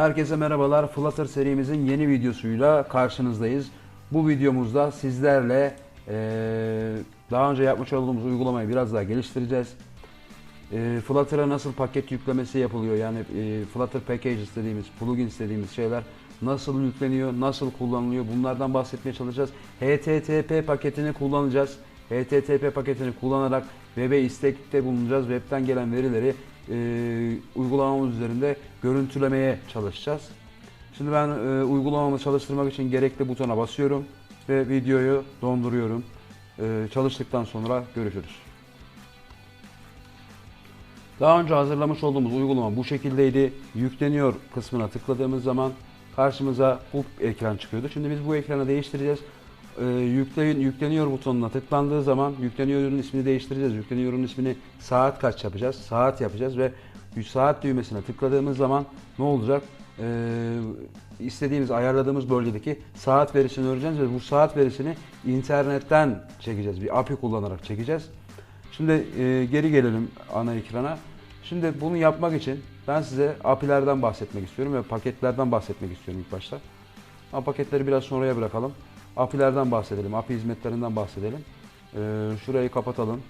Herkese merhabalar. Flutter serimizin yeni videosuyla karşınızdayız. Bu videomuzda sizlerle eee, daha önce yapmış olduğumuz uygulamayı biraz daha geliştireceğiz. Eee Flutter'a nasıl paket yüklemesi yapılıyor yani eee, Flutter Packages dediğimiz, plugins dediğimiz şeyler nasıl yükleniyor, nasıl kullanılıyor bunlardan bahsetmeye çalışacağız. HTTP paketini kullanacağız. HTTP paketini kullanarak web'e istekte bulunacağız. Web'ten gelen verileri eee uygulamamız üzerinde görüntülemeye çalışacağız. Şimdi ben eee uygulamamı çalıştırmak için gerekli butona basıyorum ve videoyu donduruyorum. Eee, çalıştıktan sonra görüşürüz. Daha önce hazırlamış olduğumuz uygulama bu şekildeydi. Yükleniyor kısmına tıkladığımız zaman karşımıza bu ekran çıkıyordu. Şimdi biz bu ekranı değiştireceğiz. Ee, yükleyin, yükleniyor butonuna tıklandığı zaman yükleniyor'un ismini değiştireceğiz. Yükleniyor'un ismini saat kaç yapacağız? Saat yapacağız ve saat düğmesine tıkladığımız zaman ne olacak? Ee, istediğimiz, ayarladığımız bölgedeki saat verisini öğreneceğiz ve bu saat verisini internetten çekeceğiz. Bir API kullanarak çekeceğiz. Şimdi e, geri gelelim ana ekrana. Şimdi bunu yapmak için ben size API'lerden bahsetmek istiyorum ve paketlerden bahsetmek istiyorum ilk başta. Ama paketleri biraz sonraya bırakalım. API'lerden bahsedelim, API hizmetlerinden bahsedelim. E, şurayı kapatalım.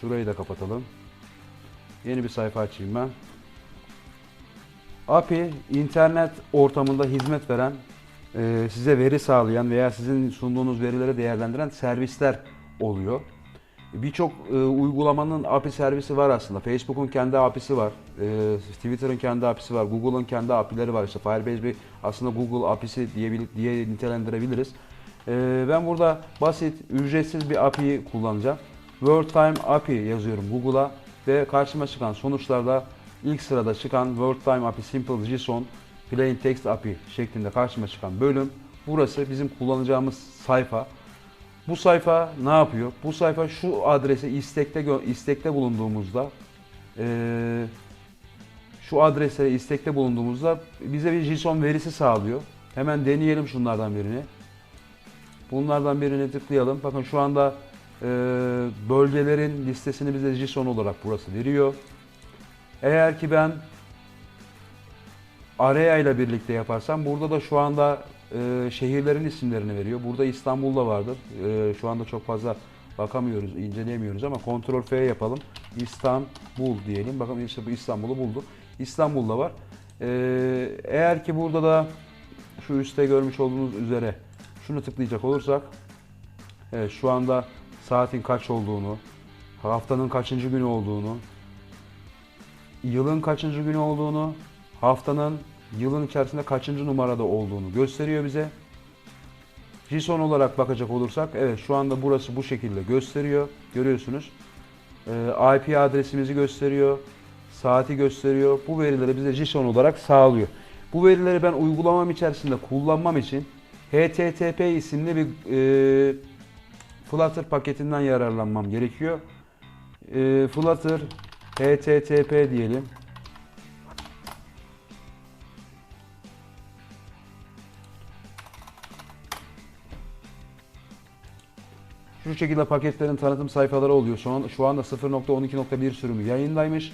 Şurayı da kapatalım. Yeni bir sayfa açayım ben. API internet ortamında hizmet veren, e, size veri sağlayan veya sizin sunduğunuz verileri değerlendiren servisler oluyor. Birçok e, uygulamanın API servisi var aslında. Facebook'un kendi API'si var. E, Twitter'ın kendi API'si var. Google'ın kendi API'leri var. İşte Firebase bir aslında Google API'si diye, diye nitelendirebiliriz. Ben burada basit, ücretsiz bir API'yi kullanacağım. WordTime API yazıyorum Google'a ve karşıma çıkan sonuçlarda ilk sırada çıkan WordTime API Simple JSON Plain Text API şeklinde karşıma çıkan bölüm. Burası bizim kullanacağımız sayfa. Bu sayfa ne yapıyor? Bu sayfa şu adrese istekte istekte bulunduğumuzda eee, şu adrese istekte bulunduğumuzda bize bir JSON verisi sağlıyor. Hemen deneyelim şunlardan birini. Bunlardan birini tıklayalım. Bakın şu anda eee, bölgelerin listesini bize JSON olarak burası veriyor. Eğer ki ben Araya ile birlikte yaparsam burada da şu anda e, şehirlerin isimlerini veriyor. Burada İstanbul'da vardır. E, şu anda çok fazla bakamıyoruz, inceleyemiyoruz ama kontrol F yapalım. İstanbul diyelim. Bakın işte bu İstanbul'u buldu. İstanbul'da var. E, eğer ki burada da şu üstte görmüş olduğunuz üzere şunu tıklayacak olursak evet, şu anda saatin kaç olduğunu, haftanın kaçıncı günü olduğunu, yılın kaçıncı günü olduğunu, haftanın yılın içerisinde kaçıncı numarada olduğunu gösteriyor bize. JSON olarak bakacak olursak evet şu anda burası bu şekilde gösteriyor. Görüyorsunuz. Ee, IP adresimizi gösteriyor. Saati gösteriyor. Bu verileri bize JSON olarak sağlıyor. Bu verileri ben uygulamam içerisinde kullanmam için HTTP isimli bir e, Flutter paketinden yararlanmam gerekiyor. E, Flutter HTTP diyelim. Şu şekilde paketlerin tanıtım sayfaları oluyor. Şu, an, şu anda 0.12.1 sürümü yayındaymış.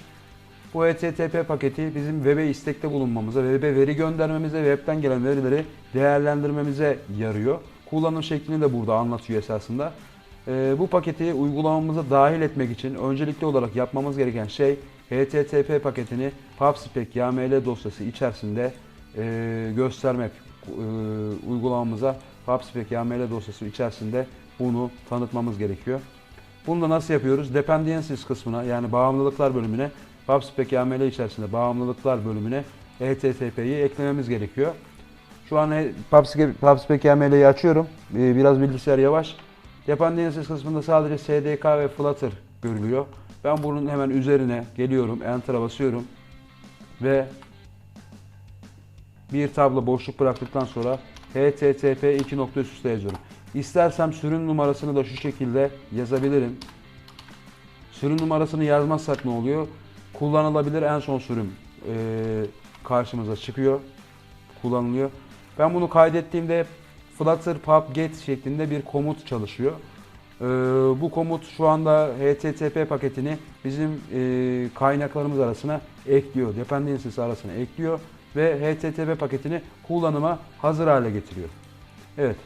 Bu HTTP paketi bizim web'e istekte bulunmamıza, web'e veri göndermemize, web'ten gelen verileri değerlendirmemize yarıyor. Kullanım şeklini de burada anlatıyor esasında. Ee, bu paketi uygulamamıza dahil etmek için öncelikli olarak yapmamız gereken şey HTTP paketini PubSpec YAML dosyası içerisinde e, göstermek. E, uygulamamıza PubSpec YAML dosyası içerisinde bunu tanıtmamız gerekiyor. Bunu da nasıl yapıyoruz? Dependencies kısmına yani bağımlılıklar bölümüne PubSpec YAML içerisinde bağımlılıklar bölümüne HTTP'yi eklememiz gerekiyor. Şu an PubSpec, PubSpec YAML'yi açıyorum. Ee, Biraz bilgisayar yavaş. Dependencies kısmında sadece SDK ve Flutter görülüyor. Ben bunun hemen üzerine geliyorum, Enter'a basıyorum ve bir tablo boşluk bıraktıktan sonra http 2 nokta yazıyorum. İstersem sürüm numarasını da şu şekilde yazabilirim. Sürüm numarasını yazmazsak ne oluyor? Kullanılabilir en son sürüm e, karşımıza çıkıyor. Kullanılıyor. Ben bunu kaydettiğimde Flutter pub get şeklinde bir komut çalışıyor. Ee, bu komut şu anda HTTP paketini bizim e, kaynaklarımız arasına ekliyor. Dependencies arasına ekliyor ve HTTP paketini kullanıma hazır hale getiriyor. Evet.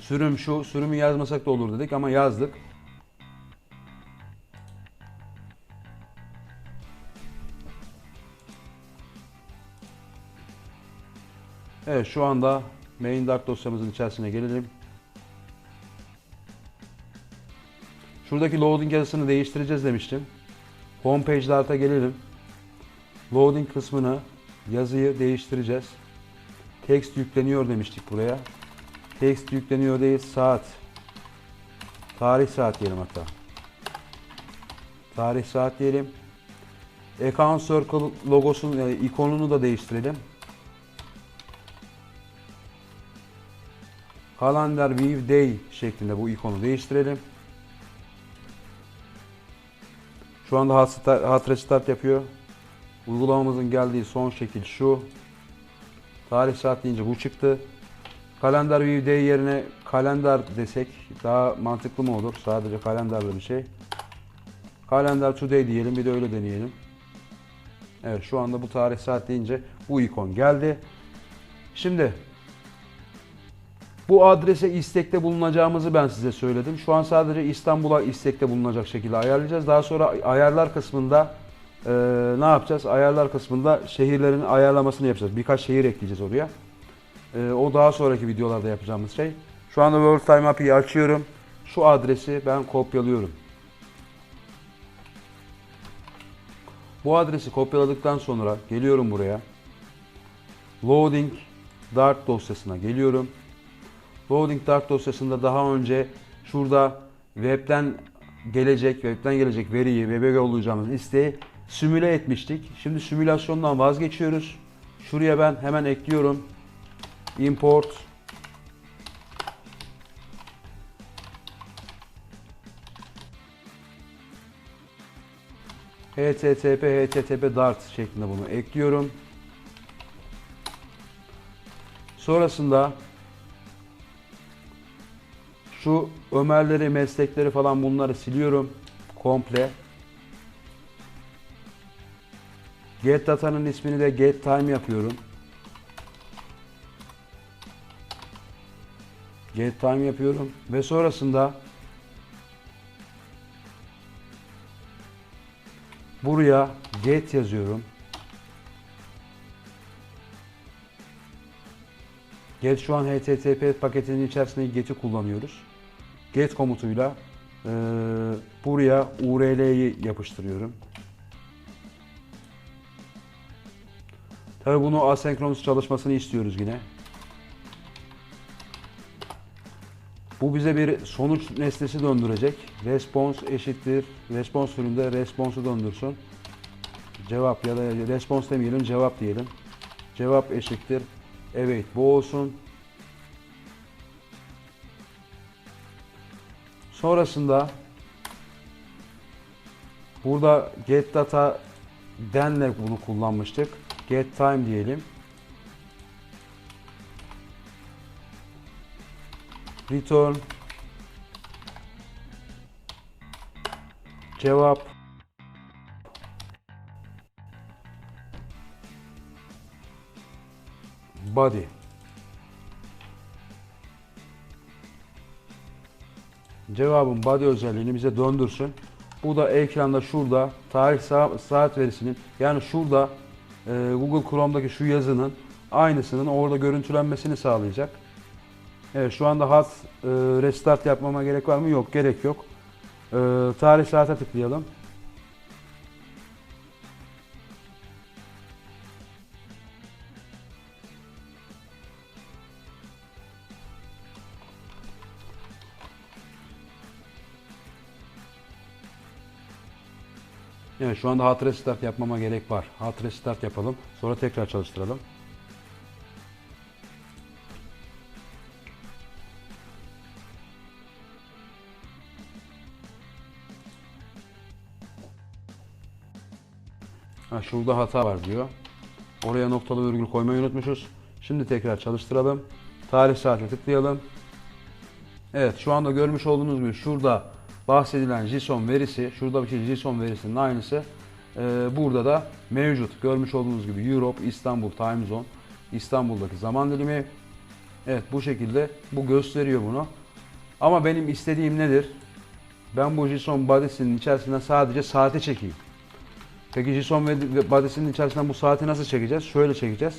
Sürüm şu, sürümü yazmasak da olur dedik ama yazdık. Evet şu anda main dark dosyamızın içerisine gelelim. Şuradaki loading yazısını değiştireceğiz demiştim. Homepage dart'a gelelim. Loading kısmını yazıyı değiştireceğiz. Text yükleniyor demiştik buraya. Text yükleniyor değil saat. Tarih saat diyelim hatta. Tarih saat diyelim. Account Circle logosunun yani ikonunu da değiştirelim. Calendar View Day şeklinde bu ikonu değiştirelim. Şu anda hot start, yapıyor. Uygulamamızın geldiği son şekil şu. Tarih saat deyince bu çıktı. Kalender View Day yerine kalender desek daha mantıklı mı olur? Sadece kalenderli bir şey. Kalender Today diyelim bir de öyle deneyelim. Evet şu anda bu tarih saat deyince bu ikon geldi. Şimdi bu adrese istekte bulunacağımızı ben size söyledim. Şu an sadece İstanbul'a istekte bulunacak şekilde ayarlayacağız. Daha sonra ayarlar kısmında e, ne yapacağız? Ayarlar kısmında şehirlerin ayarlamasını yapacağız. Birkaç şehir ekleyeceğiz oraya. E, o daha sonraki videolarda yapacağımız şey. Şu anda World Time API'yi açıyorum. Şu adresi ben kopyalıyorum. Bu adresi kopyaladıktan sonra geliyorum buraya. Loading Dart dosyasına geliyorum. Loading Dart dosyasında daha önce şurada webten gelecek, webten gelecek veriyi, web'e yollayacağımız isteği simüle etmiştik. Şimdi simülasyondan vazgeçiyoruz. Şuraya ben hemen ekliyorum. Import HTTP HTTP Dart şeklinde bunu ekliyorum. Sonrasında şu Ömerleri, meslekleri falan bunları siliyorum komple. Get data'nın ismini de get time yapıyorum. Get time yapıyorum ve sonrasında buraya get yazıyorum. Get şu an HTTP paketinin içerisinde get'i kullanıyoruz. Get komutuyla e, buraya URL'yi yapıştırıyorum. Tabi bunu asenkronus çalışmasını istiyoruz yine. Bu bize bir sonuç nesnesi döndürecek. Response eşittir. Response türünde response'u döndürsün. Cevap ya da response demeyelim cevap diyelim. Cevap eşittir. Evet bu olsun. Sonrasında burada get data denle bunu kullanmıştık. Get time diyelim. Return cevap body cevabın body özelliğini bize döndürsün. Bu da ekranda şurada tarih sa- saat verisinin yani şurada e, Google Chrome'daki şu yazının aynısının orada görüntülenmesini sağlayacak. Evet şu anda hot e, restart yapmama gerek var mı? Yok gerek yok. E, tarih saate tıklayalım. Evet şu anda hot restart yapmama gerek var. Hot restart yapalım. Sonra tekrar çalıştıralım. Ha, şurada hata var diyor. Oraya noktalı virgül koymayı unutmuşuz. Şimdi tekrar çalıştıralım. Tarih saate tıklayalım. Evet şu anda görmüş olduğunuz gibi şurada bahsedilen JSON verisi, şurada bir şey JSON verisinin aynısı e, burada da mevcut. Görmüş olduğunuz gibi Europe, İstanbul Time Zone, İstanbul'daki zaman dilimi. Evet bu şekilde bu gösteriyor bunu. Ama benim istediğim nedir? Ben bu JSON body'sinin içerisinden sadece saati çekeyim. Peki JSON body'sinin içerisinden bu saati nasıl çekeceğiz? Şöyle çekeceğiz.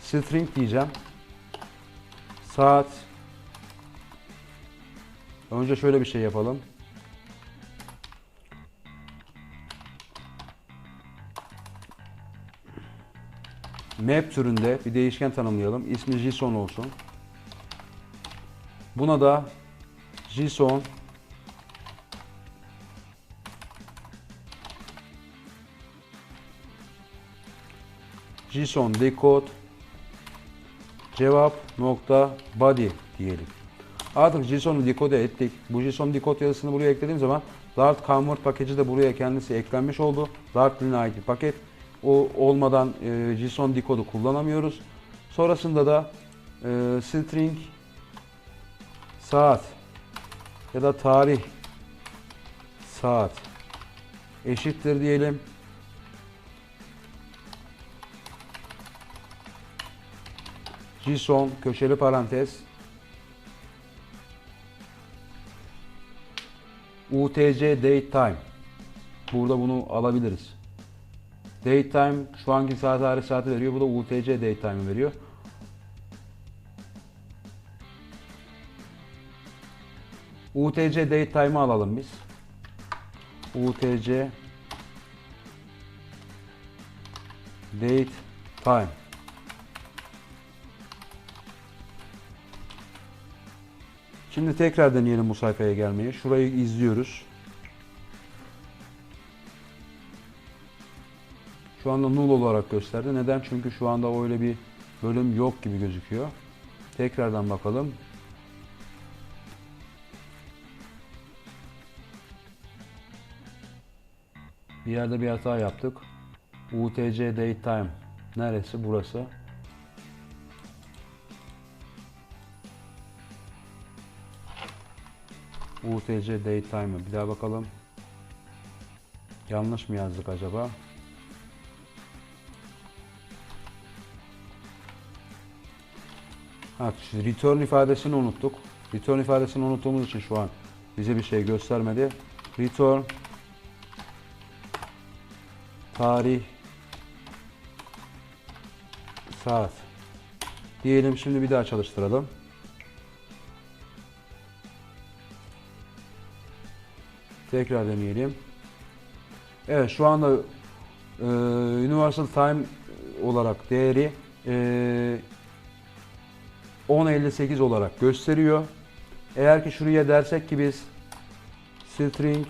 String diyeceğim. Saat. Önce şöyle bir şey yapalım. Map türünde bir değişken tanımlayalım. İsmi JSON olsun. Buna da JSON JSON decode cevap nokta body diyelim. Artık JSON'u decode ettik. Bu JSON decode yazısını buraya eklediğim zaman Dart Convert paketi de buraya kendisi eklenmiş oldu. Dart diline ait bir paket. O olmadan e, JSON decode'u kullanamıyoruz. Sonrasında da e, string saat ya da tarih saat eşittir diyelim. JSON köşeli parantez UTC date time. Burada bunu alabiliriz. Date time şu anki saat tarih saati veriyor. Bu da UTC date time'ı veriyor. UTC date time'ı alalım biz. UTC date time. Şimdi tekrar deneyelim bu sayfaya gelmeyi. Şurayı izliyoruz. Şu anda null olarak gösterdi. Neden? Çünkü şu anda öyle bir bölüm yok gibi gözüküyor. Tekrardan bakalım. Bir yerde bir hata yaptık. UTC date time. Neresi? Burası. UTC date time'ı bir daha bakalım. Yanlış mı yazdık acaba? Ha, return ifadesini unuttuk. Return ifadesini unuttuğumuz için şu an bize bir şey göstermedi. Return tarih saat diyelim şimdi bir daha çalıştıralım. Tekrar deneyelim. Evet şu anda e, Universal Time olarak değeri e, 10.58 olarak gösteriyor. Eğer ki şuraya dersek ki biz string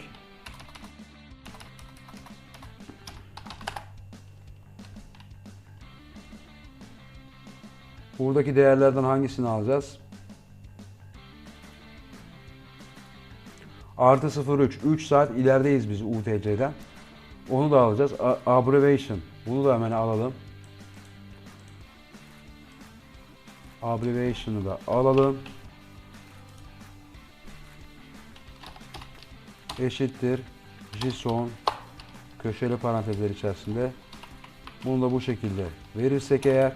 buradaki değerlerden hangisini alacağız? Artı 03. 3 saat ilerideyiz biz UTC'den. Onu da alacağız. A- abbreviation. Bunu da hemen alalım. Abbreviation'ı da alalım. Eşittir. JSON köşeli parantezler içerisinde. Bunu da bu şekilde verirsek eğer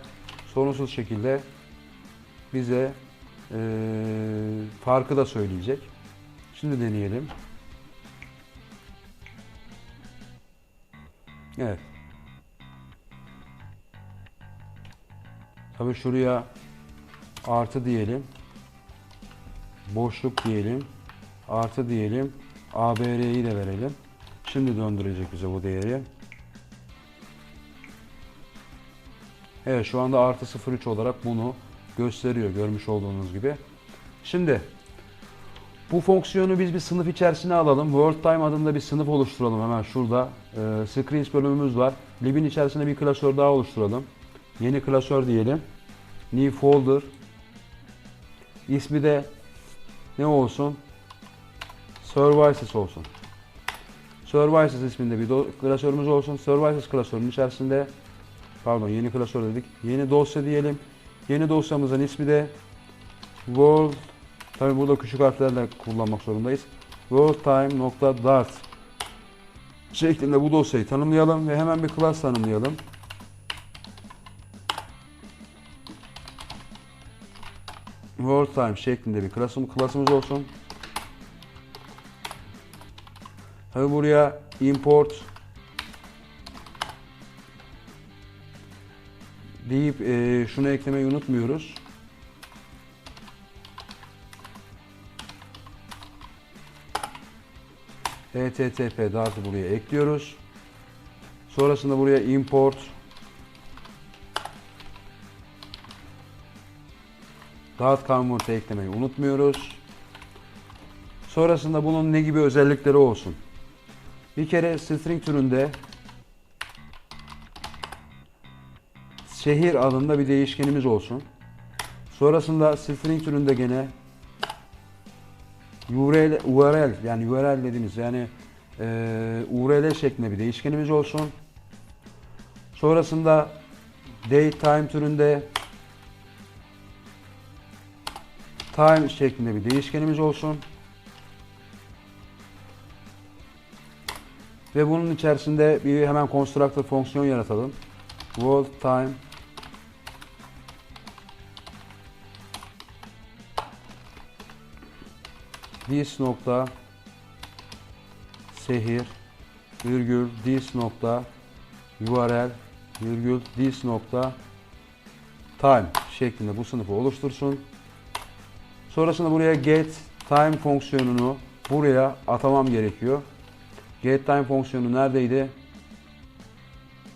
sorunsuz şekilde bize eee, farkı da söyleyecek. Şimdi deneyelim. Evet. Tabii şuraya artı diyelim. Boşluk diyelim. Artı diyelim. ABR'yi de verelim. Şimdi döndürecek bize bu değeri. Evet şu anda artı 03 olarak bunu gösteriyor görmüş olduğunuz gibi. Şimdi bu fonksiyonu biz bir sınıf içerisine alalım. World Time adında bir sınıf oluşturalım hemen şurada. Ee, screens bölümümüz var. Lib'in içerisinde bir klasör daha oluşturalım. Yeni klasör diyelim. New folder. İsmi de ne olsun? Services olsun. Services isminde bir klasörümüz olsun. Services klasörünün içerisinde pardon yeni klasör dedik. Yeni dosya diyelim. Yeni dosyamızın ismi de World Tabi burada küçük harflerle kullanmak zorundayız. worldtime.dart şeklinde bu dosyayı tanımlayalım ve hemen bir class tanımlayalım. Worldtime şeklinde bir class'ım, class'ımız olsun. Tabi buraya import deyip e, şunu eklemeyi unutmuyoruz. http dart'ı buraya ekliyoruz. Sonrasında buraya import dart convert'ı eklemeyi unutmuyoruz. Sonrasında bunun ne gibi özellikleri olsun? Bir kere string türünde şehir adında bir değişkenimiz olsun. Sonrasında string türünde gene URL, URL yani URL dediğimiz yani e, URL şeklinde bir değişkenimiz olsun. Sonrasında date time türünde time şeklinde bir değişkenimiz olsun. Ve bunun içerisinde bir hemen constructor fonksiyon yaratalım. World time this nokta sehir virgül this nokta URL virgül this nokta time şeklinde bu sınıfı oluştursun. Sonrasında buraya get time fonksiyonunu buraya atamam gerekiyor. Get time fonksiyonu neredeydi?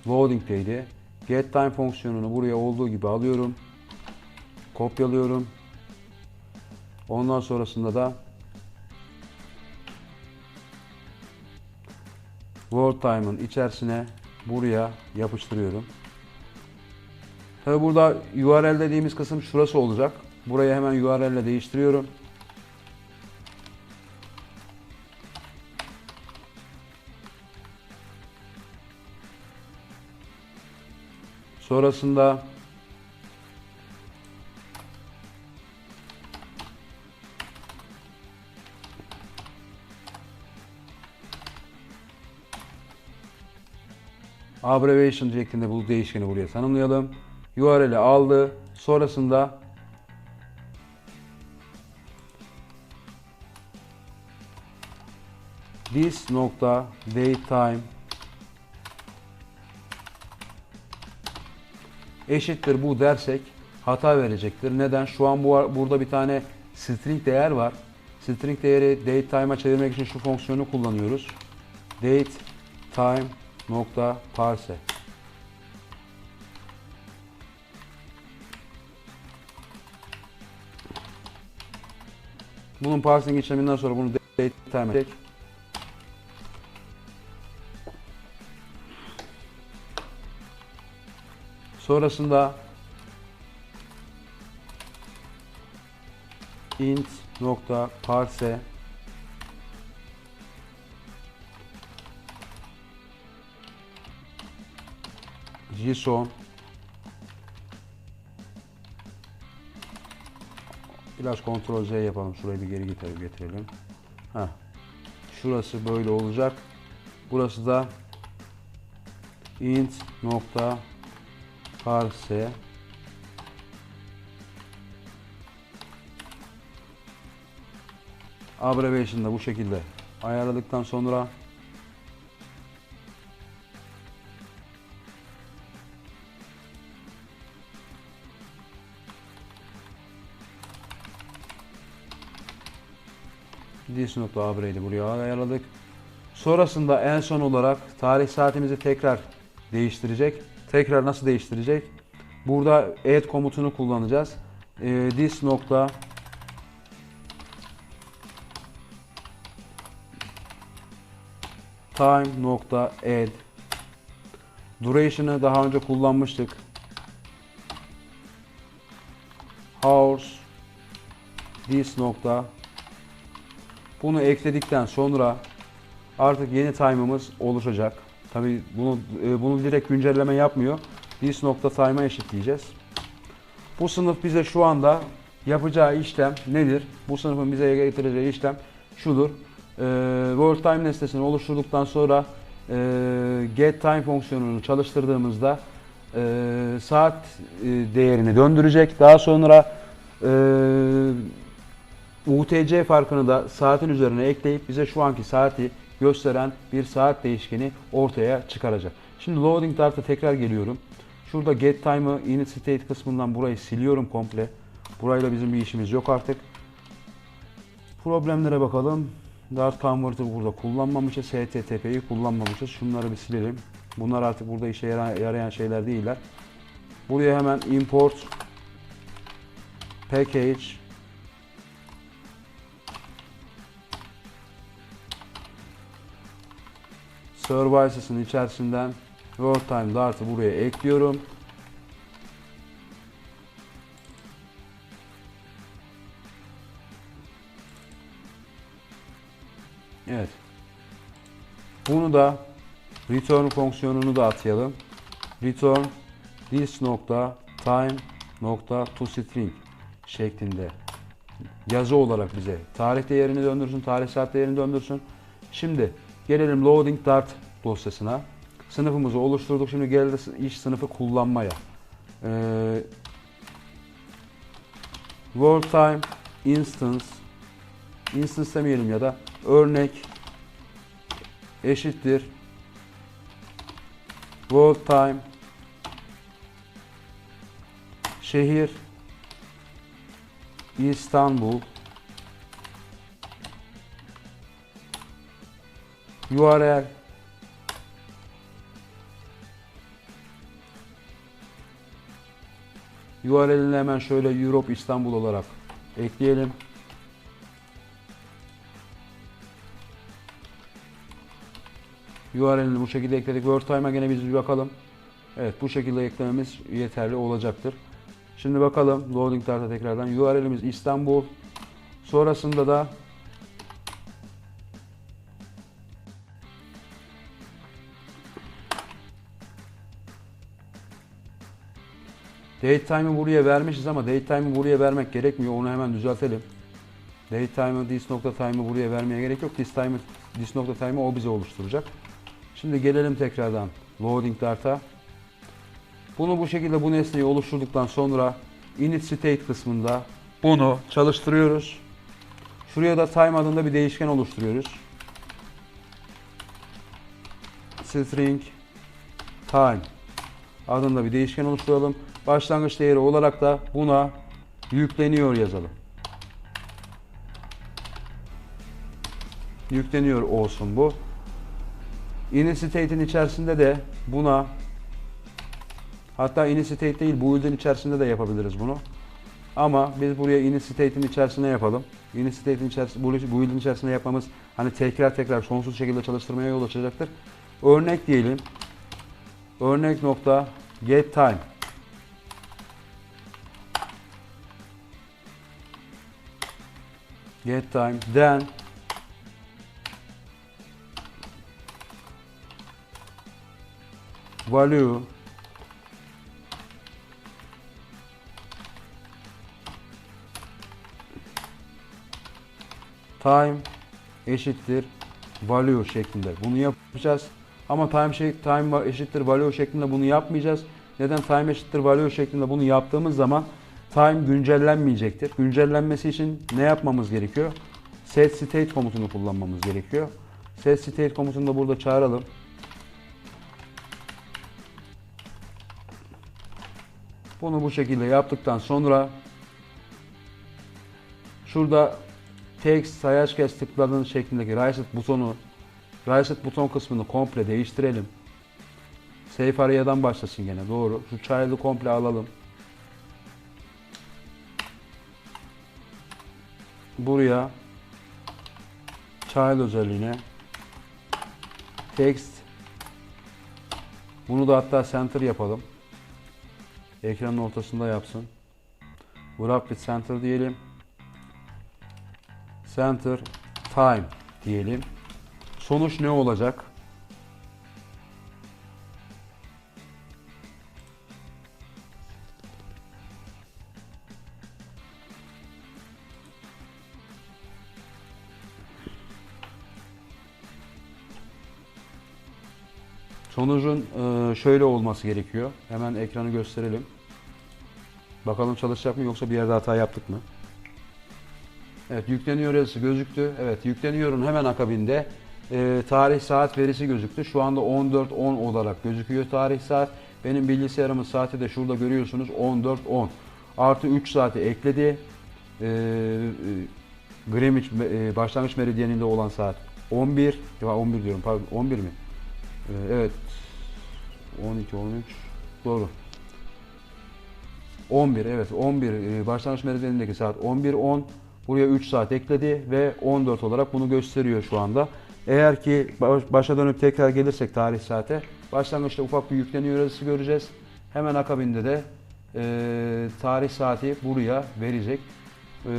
Loading'deydi. Get time fonksiyonunu buraya olduğu gibi alıyorum. Kopyalıyorum. Ondan sonrasında da Word time'ın içerisine buraya yapıştırıyorum. Tabi burada URL dediğimiz kısım şurası olacak. Burayı hemen URL ile değiştiriyorum. Sonrasında abbreviation şeklinde bu değişkeni buraya tanımlayalım. URL'i aldı. Sonrasında this nokta datetime eşittir bu dersek hata verecektir. Neden? Şu an bu burada bir tane string değer var. String değeri date time'a çevirmek için şu fonksiyonu kullanıyoruz. Date time nokta parse. Bunun parsing işleminden sonra bunu date Sonrasında int nokta parse JSON Biraz kontrol Z yapalım. Şurayı bir geri getir- getirelim. Heh. Şurası böyle olacak. Burası da int nokta parse abbreviation'da bu şekilde ayarladıktan sonra This nokta buraya ayarladık. Sonrasında en son olarak tarih saatimizi tekrar değiştirecek. Tekrar nasıl değiştirecek? Burada add komutunu kullanacağız. Ee, this nokta time nokta add duration'ı daha önce kullanmıştık. Hours this nokta bunu ekledikten sonra artık yeni time'ımız oluşacak. Tabi bunu e, bunu direkt güncelleme yapmıyor. This nokta time'a eşitleyeceğiz. Bu sınıf bize şu anda yapacağı işlem nedir? Bu sınıfın bize getireceği işlem şudur. World Time nesnesini oluşturduktan sonra e, get time fonksiyonunu çalıştırdığımızda e, saat e, değerini döndürecek. Daha sonra e, UTC farkını da saatin üzerine ekleyip bize şu anki saati gösteren bir saat değişkeni ortaya çıkaracak. Şimdi loading dart'a tekrar geliyorum. Şurada get time'ı init state kısmından burayı siliyorum komple. Burayla bizim bir işimiz yok artık. Problemlere bakalım. Dart Converter burada kullanmamışız. HTTP'yi kullanmamışız. Şunları bir silelim. Bunlar artık burada işe yara- yarayan şeyler değiller. Buraya hemen import package Services'ın içerisinden World Time Dart'ı buraya ekliyorum. Evet. Bunu da return fonksiyonunu da atayalım. Return this nokta time nokta to string şeklinde yazı olarak bize tarih değerini döndürsün, tarih saat değerini döndürsün. Şimdi gelelim loading dart dosyasına. Sınıfımızı oluşturduk. Şimdi geldi iş sınıfı kullanmaya. Ee, world time instance instance demeyelim ya da örnek eşittir world time şehir İstanbul URL URL'ini hemen şöyle Europe İstanbul olarak ekleyelim. URL'ini bu şekilde ekledik. WordTime'a gene biz bir bakalım. Evet bu şekilde eklememiz yeterli olacaktır. Şimdi bakalım loading dart'a tekrardan. URL'imiz İstanbul. Sonrasında da Datetime'ı buraya vermişiz ama datetime'ı buraya vermek gerekmiyor. Onu hemen düzeltelim. Datetime'ı this nokta time'ı buraya vermeye gerek yok. This time'ı this nokta time'ı o bize oluşturacak. Şimdi gelelim tekrardan loading dart'a. Bunu bu şekilde bu nesneyi oluşturduktan sonra init state kısmında bunu çalıştırıyoruz. Şuraya da time adında bir değişken oluşturuyoruz. String time adında bir değişken oluşturalım. Başlangıç değeri olarak da buna yükleniyor yazalım. Yükleniyor olsun bu. Init içerisinde de buna hatta init state değil build'in içerisinde de yapabiliriz bunu. Ama biz buraya init state'in içerisine yapalım. Init state'in içerisinde, build'in içerisinde yapmamız hani tekrar tekrar sonsuz şekilde çalıştırmaya yol açacaktır. Örnek diyelim. Örnek nokta get time. Get time then value time eşittir value şeklinde bunu yapacağız. Ama time şey time eşittir value şeklinde bunu yapmayacağız. Neden time eşittir value şeklinde bunu yaptığımız zaman time güncellenmeyecektir. Güncellenmesi için ne yapmamız gerekiyor? Set state komutunu kullanmamız gerekiyor. Set state komutunu da burada çağıralım. Bunu bu şekilde yaptıktan sonra şurada text sayaç kez tıkladığınız şeklindeki reset butonu reset buton kısmını komple değiştirelim. Safe arayadan başlasın gene doğru. Şu child'ı komple alalım. Buraya child özelliğine text bunu da hatta center yapalım. Ekranın ortasında yapsın. Wrap with center diyelim. Center time diyelim. Sonuç ne olacak? Sonucun e, şöyle olması gerekiyor. Hemen ekranı gösterelim. Bakalım çalışacak mı yoksa bir yerde hata yaptık mı? Evet yükleniyor yazısı gözüktü. Evet yükleniyorun hemen akabinde e, tarih saat verisi gözüktü. Şu anda 14.10 olarak gözüküyor tarih saat. Benim bilgisayarımın saati de şurada görüyorsunuz 14.10. Artı 3 saati ekledi. E, Greenwich başlangıç meridyeninde olan saat 11. Ya 11 diyorum pardon 11 mi? E, evet 12 13 doğru. 11 evet 11 e, başlangıç meridyenindeki saat 11.10 buraya 3 saat ekledi ve 14 olarak bunu gösteriyor şu anda. Eğer ki baş- başa dönüp tekrar gelirsek tarih saate başlangıçta ufak bir yükleniyor yazısı göreceğiz. Hemen akabinde de e, tarih saati buraya verecek. E,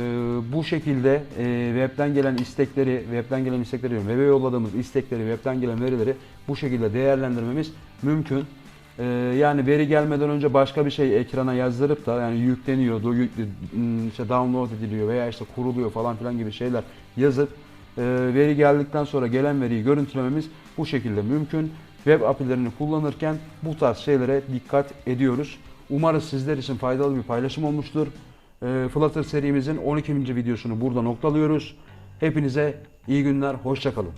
bu şekilde e, webden gelen istekleri, webden gelen istekleri diyorum, web'e yolladığımız istekleri, webden gelen verileri bu şekilde değerlendirmemiz mümkün. Ee, yani veri gelmeden önce başka bir şey ekrana yazdırıp da yani yükleniyor, do- yük- ım, işte download ediliyor veya işte kuruluyor falan filan gibi şeyler yazıp e, veri geldikten sonra gelen veriyi görüntülememiz bu şekilde mümkün. Web API'lerini kullanırken bu tarz şeylere dikkat ediyoruz. Umarız sizler için faydalı bir paylaşım olmuştur. E, Flutter serimizin 12. videosunu burada noktalıyoruz. Hepinize iyi günler, hoşçakalın.